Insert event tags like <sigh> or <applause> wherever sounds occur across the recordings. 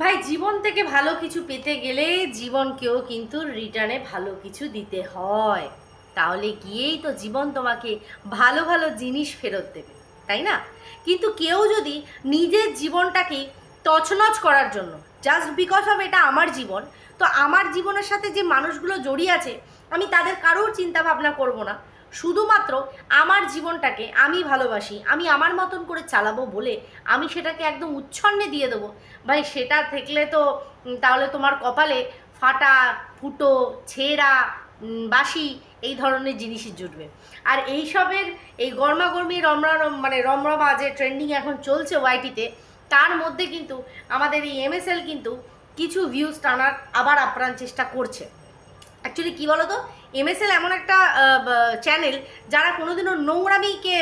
ভাই, জীবন থেকে ভালো কিছু পেতে গেলে জীবনকেও কিন্তু রিটার্নে ভালো কিছু দিতে হয়। তাহলে গিয়েই তো জীবন তোমাকে ভালো ভালো জিনিস ফেরত দেবে, তাই না? কিন্তু কেউ যদি নিজের জীবনটাকে তছনছ করার জন্য জাস্ট বিকজ অফ এটা আমার জীবন, তো আমার জীবনের সাথে যে মানুষগুলো জড়িয়ে আছে, আমি তাদের কারোর চিন্তা ভাবনা করব না। শুধুমাত্র আমার জীবনটাকে আমি ভালোবাসি, আমি আমার মতন করে চালাবো বলে আমি সেটাকে একদম উচ্ছন্নে দিয়ে দেবো। ভাই, সেটা থাকলে তো তাহলে তোমার কপালে ফাটা, ফুটো, ছেঁড়া বাসি এই ধরনের জিনিসই জুটবে। আর এইসবের এই গরমাগরমি রমরা মানে রমরমা যে ট্রেন্ডিং এখন চলছে ওয়াইটিতে, তার মধ্যে কিন্তু আমাদের এই এমএসএল কিন্তু কিছু ভিউজ টানার আবার আপ্রাণ চেষ্টা করছে। অ্যাকচুয়ালি কী বলো তো এমএসএল এমন একটা চ্যানেল যারা কোনোদিনও নোংরামিকে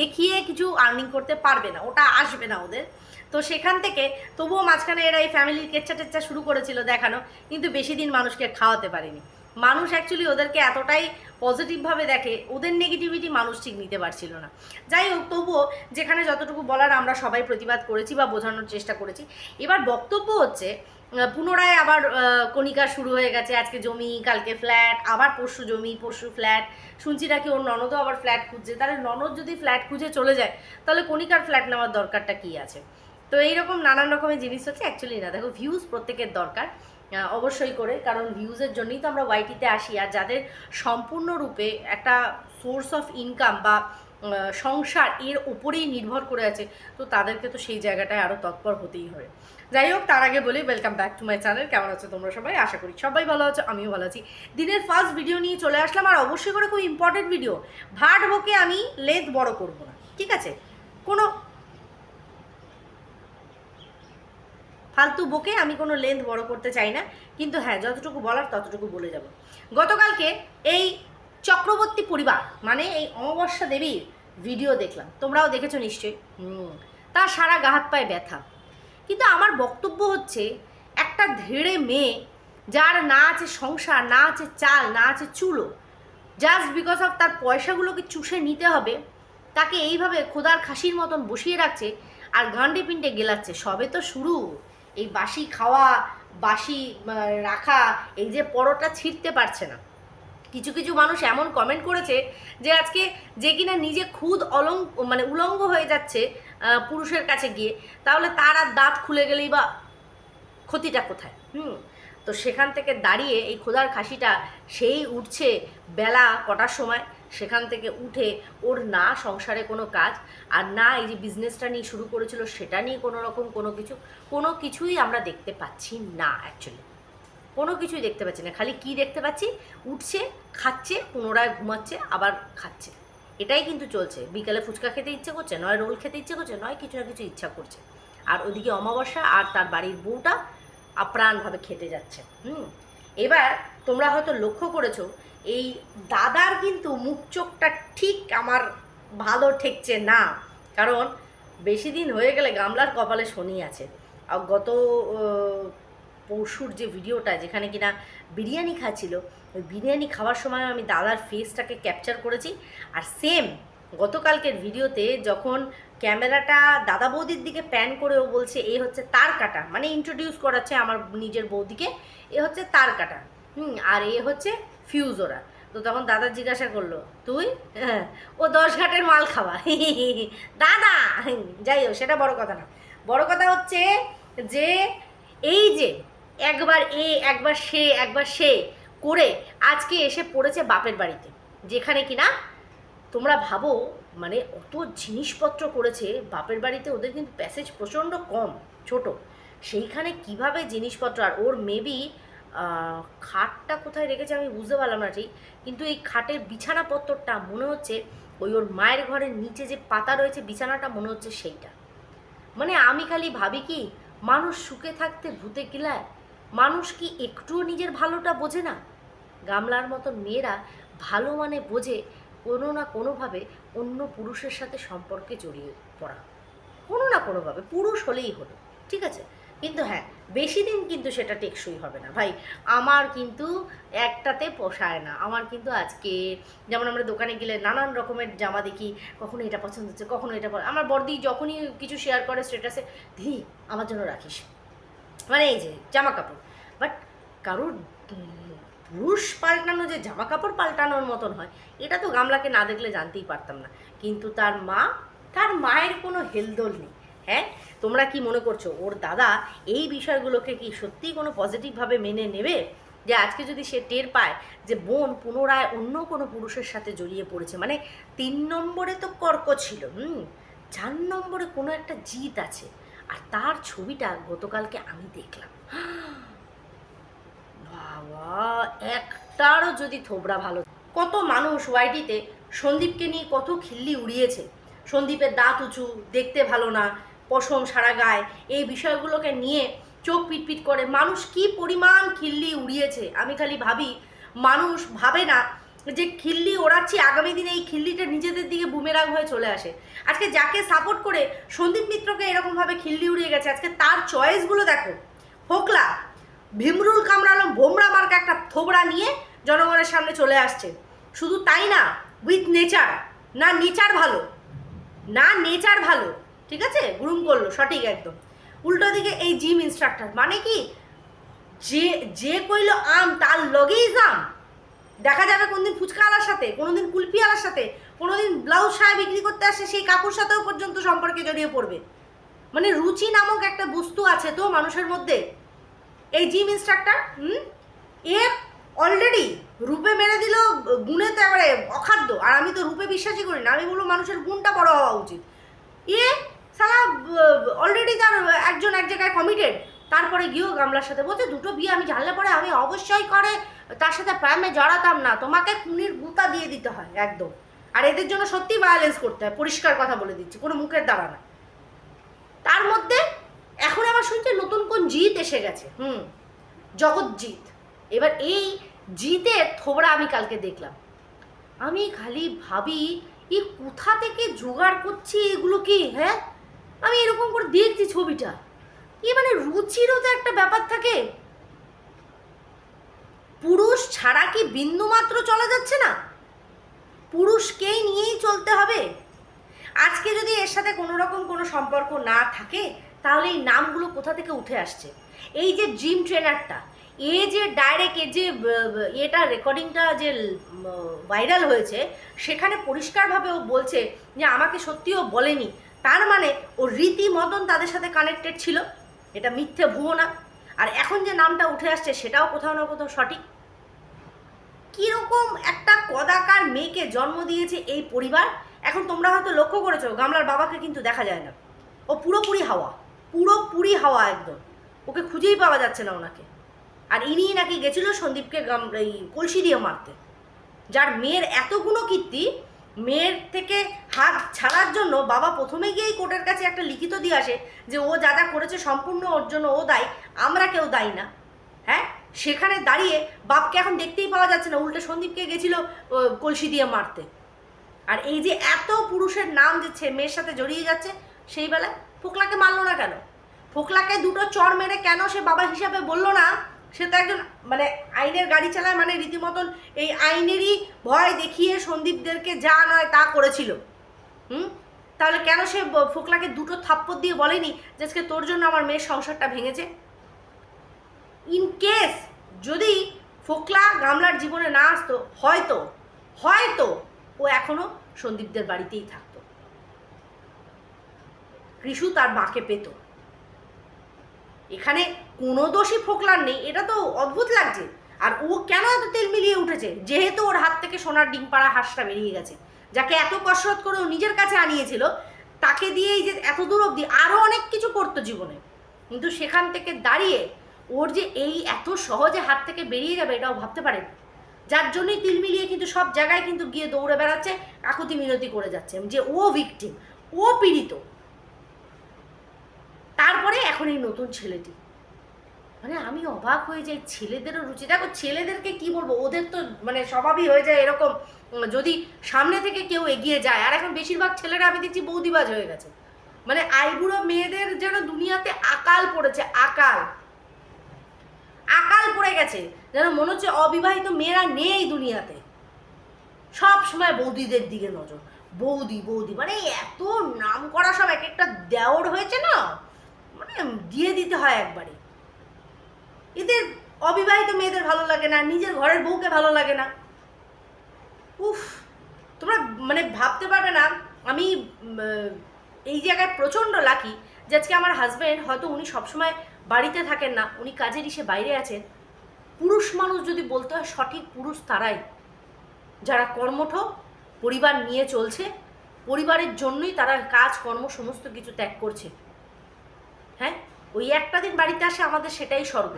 দেখিয়ে কিছু আর্নিং করতে পারবে না, ওটা আসবে না ওদের। তো সেখান থেকে তবুও মাঝখানে এরা এই ফ্যামিলির কেচ্চা টেচ্চা শুরু করেছিল দেখানো, কিন্তু বেশি দিন মানুষকে খাওয়াতে পারেনি। মানুষ অ্যাকচুয়ালি ওদেরকে এতটাই পজিটিভভাবে দেখে, ওদের নেগেটিভিটি মানুষ ঠিক নিতে পারছিল না। যাই হোক, তবুও যেখানে যতটুকু বলার আমরা সবাই প্রতিবাদ করেছি বা বোঝানোর চেষ্টা করেছি। এবার বক্তব্য হচ্ছে পুনরায় আবার কণিকা শুরু হয়ে গেছে। আজকে জমি, কালকে ফ্ল্যাট আবার পরশু জমি, পরশু ফ্ল্যাট শুনছি নাকি ওর ননদও আবার ফ্ল্যাট খুঁজছে। তাহলে ননদ যদি ফ্ল্যাট খুঁজে চলে যায়, তাহলে কণিকার ফ্ল্যাট নেওয়ার দরকারটা কী আছে? তো এইরকম নানান রকমের জিনিস হচ্ছে। অ্যাকচুয়ালি না, দেখো ভিউজ প্রত্যেকের দরকার অবশ্যই করে। কারণ ভিউজের জন্যই তো আমরা ওয়াইটিতে আসি। আর যাদের সম্পূর্ণরূপে একটা সোর্স অফ ইনকাম বা সংসার এর উপরেই নির্ভর করে আছে। তো তাদেরকে তো সেই জায়গাটায় আরও তৎপর হতেই হবে। যাই হোক, তার আগে বলি welcome back to my channel কেমন আছো তোমরা সবাই? আশা করি সবাই ভালো আছো, আমিও ভালো আছি। দিনের ফার্স্ট ভিডিও নিয়ে চলে আসলাম, আর অবশ্যই করে খুব ইম্পর্টেন্ট ভিডিও ভাট বকে আমি লেন্থ বড় করব না, ঠিক আছে? কোনো ফালতু বকে আমি কোনো লেন্থ বড় করতে চাই না, কিন্তু হ্যাঁ যতটুকু বলার ততটুকু বলে যাব। গতকালকে এই চক্রবর্তী পরিবার মানে এই অমাবস্যা দেবীর ভিডিও দেখলাম। তোমরাও দেখেছ নিশ্চয়ই। হুম। তার সারা গা হাত পায়ে ব্যথা। কিন্তু আমার বক্তব্য হচ্ছে, একটা ধেড়ে মেয়ে যার না আছে সংসার, না আছে চাল, না আছে চুলো জাস্ট বিকজ অফ তার পয়সাগুলোকে চুষে নিতে হবে, তাকে এইভাবে খোদার খাসির মতন বসিয়ে রাখছে আর গান্ডে পিন্ডে গেলাচ্ছে। সবে তো শুরু। এই বাসি খাওয়া, বাসি রাখা, এই যে পরোটা ছিঁড়তে পারছে না। কিছু কিছু মানুষ এমন কমেন্ট করেছে যে আজকে যে কিনা নিজে খুদ অলং মানে উলঙ্গ হয়ে যাচ্ছে পুরুষের কাছে গিয়ে, তাহলে তার আর দাঁত খুলে গেলেই বা ক্ষতিটা কোথায়? হুম? তো সেখান থেকে দাঁড়িয়ে এই খোদার খাসিটা সেই উঠছে বেলা কটার সময়, সেখান থেকে উঠে ওর না সংসারে কোনো কাজ, আর না এই যে বিজনেসটা নিয়ে শুরু করেছিল সেটা নিয়ে কোনো রকম কোনো কিছু, কোনো কিছুই আমরা দেখতে পাচ্ছি না অ্যাকচুয়ালি কোনো কিছুই দেখতে পাচ্ছি না। খালি কি দেখতে পাচ্ছি? উঠছে, খাচ্ছে, পুনরায় ঘুমাচ্ছে, আবার খাচ্ছে। এটাই কিন্তু চলছে। বিকালে ফুচকা খেতে ইচ্ছে করছে, নয় রোল খেতে ইচ্ছে করছে, নয় কিছু না কিছু ইচ্ছা করছে। আর ওদিকে অমাবস্যা আর তার বাড়ির বউটা আপ্রাণভাবে খেতে যাচ্ছে। হুম? এবার তোমরা হয়তো লক্ষ্য করেছ, এই দাদার কিন্তু মুখ চোখটা ঠিক আমার ভালো ঠেকছে না। কারণ বেশি দিন হয়ে গেলে গামলার কপালে শনি আছে। আর গত পরশুর যে ভিডিওটা, যেখানে কিনা বিরিয়ানি খাচ্ছিল, ওই বিরিয়ানি খাওয়ার সময় আমি দাদার ফেসটাকে ক্যাপচার করেছি। আর সেম গতকালকের ভিডিওতে যখন ক্যামেরাটা দাদা বৌদির দিকে প্যান করে ও বলছে, এ হচ্ছে তার কাটা। মানে ইন্ট্রোডিউস করাচ্ছে আমার নিজের বৌদিকে, এ হচ্ছে তার কাটা। হুম, আর এ হচ্ছে ফিউজ ওরা তো তখন দাদা জিজ্ঞাসা করল, তুই? <laughs> ও দশ ঘাটের মাল খাওয়া। <laughs> দাদা! যাই হোক, সেটা বড় কথা না। বড় কথা হচ্ছে যে, এই যে একবার এ, একবার সে একবার সে করে আজকে এসে পড়েছে বাপের বাড়িতে। যেখানে কি না তোমরা ভাবো মানে অত জিনিসপত্র করেছে, বাপের বাড়িতে ওদের কিন্তু প্যাসেজ প্রচণ্ড কম, ছোট। সেইখানে কীভাবে জিনিসপত্র, আর ওর মেবি খাটটা কোথায় রেখেছে আমি বুঝতে পারলাম না ঠিক, কিন্তু এই খাটের বিছানাপত্রটা মনে হচ্ছে ওই ওর মায়ের ঘরের নিচে যে পাতা রয়েছে, বিছানাটা মনে হচ্ছে সেইটা। মানে আমি খালি ভাবি কি, মানুষ সুখে থাকতে ভূতে কিলায় মানুষ কি একটুও নিজের ভালোটা বোঝে না? গামলার মতো মেয়েরা ভালো মানে বোঝে কোনো না কোনোভাবে অন্য পুরুষের সাথে সম্পর্কে জড়িয়ে পড়া। কোনো না কোনোভাবে, পুরুষ হলেই হলো, ঠিক আছে? কিন্তু হ্যাঁ বেশি দিন কিন্তু সেটা টেকসই হবে না। ভাই, আমার কিন্তু একটাতে পোষায় না। আমার কিন্তু আজকে, যেমন আমরা দোকানে গেলে নানান রকমের জামা দেখি, কখনো এটা পছন্দ হচ্ছে, কখনো এটা আমার বর্দি যখনই কিছু শেয়ার করে স্ট্যাটাসে দিদি আমার জন্য রাখিস। মানে এই যে জামা কাপড় বাট কারোর পুরুষ পাল্টানো যে জামা কাপড় পাল্টানোর মতন হয়, এটা তো গামলাকে না দেখলে জানতেই পারতাম না। কিন্তু তার মা, তার মায়ের কোনো হেলদোল নেই। হ্যাঁ? তোমরা কি মনে করছ, ওর দাদা এই বিষয়গুলোকে কি সত্যিই কোনো পজিটিভভাবে মেনে নেবে? যে আজকে যদি সে টের পায় যে বোন পুনরায় অন্য কোনো পুরুষের সাথে জড়িয়ে পড়েছে মানে তিন নম্বরে তো কর্ক ছিল, হুম? চার নম্বরে কোনো একটা জিত আছে। আর তার ছবিটা গতকালকে আমি দেখলাম। বাবা, একটারও যদি থোবড়া ভালো কত মানুষ ওয়াইটিতে সন্দীপকে নিয়ে কত খিল্লি উড়িয়েছে। সন্দীপের দাঁত উঁচু, দেখতে ভালো না, পশম সারা গায়ে। এই বিষয়গুলোকে নিয়ে চোখ পিটপিট করে মানুষ কি পরিমাণ খিল্লি উড়িয়েছে, আমি খালি ভাবি, মানুষ ভাবে না যে খিল্লি ওড়াচ্ছি, আগামী দিনে এই খিল্লিটা নিজেদের দিকে বুমেরাং হয়ে চলে আসে। আজকে যাকে সাপোর্ট করে সন্দীপ মিত্রকে এরকমভাবে খিল্লি উড়িয়ে গেছে, আজকে তার চয়েসগুলো দেখো। ফোকলা ভীমরুল কামড়ালম ভোমরা মার্কা একটা থোবড়া নিয়ে জনগণের সামনে চলে আসছে। শুধু তাই না উইথ নেচার না নেচার ভালো, না নেচার ভালো, ঠিক আছে? গ্রুম করল, সঠিক একদম। উল্টো দিকে এই জিম ইনস্ট্রাক্টর মানে কি? যে যে কইল আম, তার লগেই জাম দেখা যাবে কোনদিন ফুচকা আলার সাথে, কোনোদিন আলার সাথে, কোনোদিন ব্লাউজ শাড়ি বিক্রি করতে আসে, সেই কাপড় সাথেও পর্যন্ত সম্পর্কে জড়িয়ে পড়বে। মানে রুচি নামক একটা বস্তু আছে তো মানুষের মধ্যে। এই জিম ইনস্ট্রাক্টর হুম? এ অলরেডি রূপে মেরে দিল, গুণে তো এবারে অখাদ্য। আর আমি তো রূপে বিশ্বাসই করি না, আমি বলব মানুষের গুণটা বড় হওয়া উচিত। এ সালা অলরেডি তার একজন এক জায়গায় কমিটেড তারপরে গিয়েও গামলার সাথে বলছে, দুটো বিয়ে আমি জানলে পরে আমি অবশ্যই করে। তার সাথে প্রেমে জড়াতাম না, তোমাকে খুনির গুতা দিয়ে দিতে হয়, একদম। আর এদের জন্য সত্যি ভায়োলেন্স করতে হয়, পরিষ্কার কথা বলে দিচ্ছি, কোনো মুখের দ্বারা না। তার মধ্যে এখন আবার শুনছি নতুন কোন জিত এসে গেছে, হুম জগৎজিৎ এবার এই জিতের থোবড়া আমি কালকে দেখলাম। আমি খালি ভাবি কোথা থেকে জোগাড় করছি এগুলো কি হ্যাঁ? আমি এরকম করে দেখছি ছবিটা। এ মানে রুচিরও তো একটা ব্যাপার থাকে। পুরুষ ছাড়া কি বিন্দু মাত্র চলা যাচ্ছে না? পুরুষকেই নিয়েই চলতে হবে। আজকে যদি এর সাথে কোনো রকম কোনো সম্পর্ক না থাকে, তাহলে এই নামগুলো কোথা থেকে উঠে আসছে? এই যে জিম ট্রেনারটা, এ যে ডাইরেক্ট, এ যে এটা রেকর্ডিংটা যে ভাইরাল হয়েছে, সেখানে পরিষ্কারভাবে ও বলছে যে, আমাকে সত্যিও বলেনি। তার মানে ও রীতিমতন তাদের সাথে কানেক্টেড ছিল। এটা মিথ্যে, ভুয়ো না। আর এখন যে নামটা উঠে আসছে, সেটাও কোথাও না কোথাও সঠিক। কীরকম একটা কদাকার মেয়েকে জন্ম দিয়েছে এই পরিবার? এখন তোমরা হয়তো লক্ষ্য করেছ, গামলার বাবাকে কিন্তু দেখা যায় না। ও পুরোপুরি হাওয়া পুরোপুরি হাওয়া একদম। ওকে খুঁজেই পাওয়া যাচ্ছে না ওনাকে। আর ইনি নাকি গেছিল সন্দীপকে গাম এই কলসি দিয়ে মারতে। যার মেয়ের এতগুলো কীর্তি, মেয়ের থেকে হাত ছাড়ার জন্য বাবা প্রথমে গিয়েই কোর্টের কাছে একটা লিখিত দিয়ে আসে যে ও যা যা করেছে সম্পূর্ণ ওর জন্য ও দায়ী, আমরা কেউ দায়ী না। হ্যাঁ? সেখানে দাঁড়িয়ে বাপকে এখন দেখতেই পাওয়া যাচ্ছে না, উল্টে সন্দীপকে গেছিল কলসি দিয়ে মারতে। আর এই যে এত পুরুষের নাম যে মেয়ের সাথে জড়িয়ে যাচ্ছে, সেই বেলায় ফোকলাকে মারলো না কেন? ফোকলাকে দুটো চর মেরে কেন সে বাবা হিসাবে বলল না? সে তো একজন মানে আইনের গাড়ি চালায় মানে রীতিমতন এই আইনেরই ভয় দেখিয়ে সন্দীপদেরকে যা নয় তা করেছিল। হুম? তাহলে কেন সে ফোকলাকে দুটো থাপ্পড় দিয়ে বলেনি যে আজকে তোর জন্য আমার মেয়ের সংসারটা ভেঙেছে? ইন কেস যদি ফোকলা গামলার জীবনে না আসতো, হয়তো হয়তো ও এখনও সন্দীপদের বাড়িতেই থাকতো। কৃষু তার মাকে পেত। এখানে কোনো দোষী ফোকলার নেই, এটা তো অদ্ভুত লাগছে। আর ও কেন এত তেল মিলিয়ে উঠেছে? যেহেতু ওর হাত থেকে সোনার ডিম পাড়া হাঁসটা বেরিয়ে গেছে। যাকে এত কসরত করে নিজের কাছে আনিয়েছিল, তাকে দিয়েই যে এত দূর অবধি আরও অনেক কিছু করতো জীবনে। কিন্তু সেখান থেকে দাঁড়িয়ে ওর যে এই এত সহজে হাত থেকে বেরিয়ে যাবে এটাও ভাবতে পারেন। যার জন্যই তিল মিলিয়ে কিন্তু সব জায়গায় কিন্তু গিয়ে দৌড়ে বেড়াচ্ছে কাকুতি মিনতি করে যাচ্ছে, যে ও ভিকটিম ও পীড়িত। তারপরে এখন এই নতুন ছেলেটি। মানে আমি অবাক হয়ে যাই, ছেলেদেরও রুচি। দেখো, ছেলেদেরকে কি বলব? ওদের তো মানে স্বভাবই হয়ে যায় এরকম যদি সামনে থেকে কেউ এগিয়ে যায়, আর এখন বেশিরভাগ ছেলেরা আমি দেখছি বৌদিবাজ হয়ে গেছে। মানে আইবুড়ো মেয়েদের যেন দুনিয়াতে আকাল পড়েছে, আকাল। আকাল পড়ে গেছে, যেন মনে হচ্ছে অবিবাহিত মেয়েরা নেই দুনিয়াতে। সব সময় বৌদিদের দিকে নজর। বৌদি বৌদি মানে এত নাম করা সব এক একটা দেওর হয়েছে না? মানে দিয়ে দিতে হয় একবারে। এদের অবিবাহিত মেয়েদের ভালো লাগে না, নিজের ঘরের বউকে ভালো লাগে না। উফ, তোমরা মানে ভাবতে পারবে না, আমি এই জায়গায় প্রচণ্ড লাকি যে আজকে আমার হাজব্যান্ড হয়তো উনি সবসময় বাড়িতে থাকেন না, উনি কাজের ইসে বাইরে আছেন। পুরুষ মানুষ যদি বলতে হয় সঠিক পুরুষ তারাই। যারা কর্মঠ, পরিবার নিয়ে চলছে, পরিবারের জন্যই তারা কাজ, কর্ম, সমস্ত কিছু ত্যাগ করছে। হ্যাঁ? ওই একটা দিন বাড়িতে আসে আমাদের সেটাই স্বর্গ।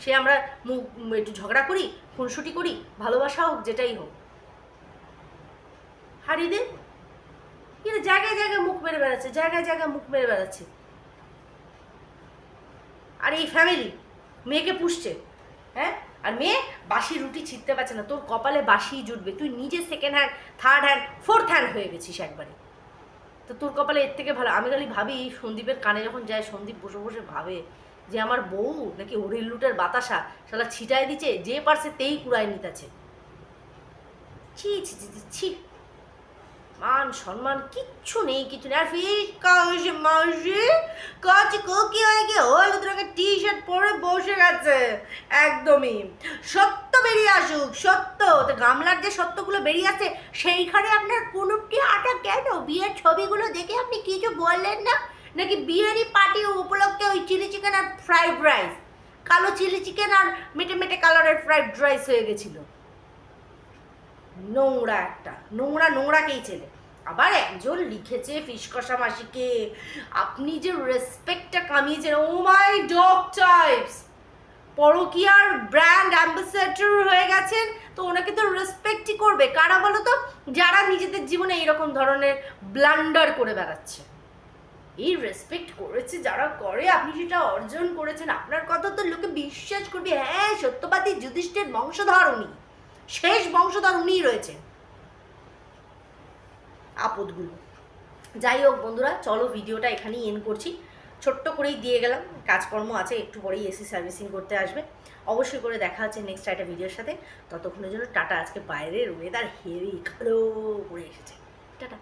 সে আমরা মুখ, একটু ঝগড়া করি, খুনসুটি করি, ভালোবাসা হোক, যেটাই হোক। হারিয়ে দে। কিন্তু জায়গায় জায়গায় মুখ মেরে বেড়াচ্ছে জায়গায় জায়গায় মুখ মেরে বেড়াচ্ছে। আর এই ফ্যামিলি মেয়েকে পুষছে হ্যাঁ? আর মেয়ে বাসি রুটি ছিঁড়তে পারছে না তোর কপালে বাসি জুটবে। তুই নিজে second hand third hand fourth hand হয়ে গেছিস একবারে। তো তোর কপালে এর থেকে ভালো। আমি খালি ভাবি সন্দীপের কানে যখন যায় সন্দীপ বসে বসে ভাবে যে আমার বউ নাকি হরিল লুটের বাতাসা শালা ছিটায় দিচ্ছে যে পারছে তেই কুড়ায় নিতেছে। ছি ছি ছি, ছি। মান সম্মান কিচ্ছু নেই, কিছু নেই। আর ফির কাউসে মাসে কাজ কি হয়ে গিয়ে হলুদ রঙের টি শার্ট পরে বসে গেছে। একদমই। সত্য বেরিয়ে আসুক, সত্য। তো গামলার যে সত্যগুলো বেরিয়ে আসছে, সেইখানে আপনার কুনুপটি আটা কেন? বিয়ের ছবিগুলো দেখে আপনি কিছু বললেন না? নাকি বিয়েরই পার্টি উপলক্ষে ওই চিলি চিকেন আর ফ্রাইড রাইস? কালো চিলি চিকেন আর মেটে মেটে কালারের ফ্রাইড রাইস হয়ে গেছিল। নোংরা একটা, নোংরা নোংরাকেই ছেলে আবার একজন লিখেছে ফিসকষা মাসিকে, আপনি যে রেসপেক্টটা কামিয়েছেন ও মাই ডগ টাইপস পরকিয়ার ব্র্যান্ড অ্যাম্বাসেডর হয়ে গেছেন, তো ওনাকে তো রেসপেক্টই করবে। কারা বলো তো যারা নিজেদের জীবনে এইরকম ধরনের ব্লান্ডার করে বেড়াচ্ছে। এই রেসপেক্ট করেছে, যারা করে, আপনি সেটা অর্জন করেছেন। আপনার কথা তো লোকে বিশ্বাস করবে। হ্যাঁ সত্যবাদী যুধিষ্ঠের বংশধর উনি। শেষ বংশধর উনিই রয়েছেন আপদগুলো। যাই হোক বন্ধুরা, চলো ভিডিওটা এখানেই এন করছি। ছোট্ট করেই দিয়ে গেলাম, কাজকর্ম আছে, একটু পরেই এসি সার্ভিসিং করতে আসবে। অবশ্যই করে দেখা হচ্ছে নেক্সট একটা ভিডিওর সাথে। ততক্ষণের জন্য টাটা, আজকে বাইরের ওয়েদার হেভি কালো করে এসেছে। টাটা।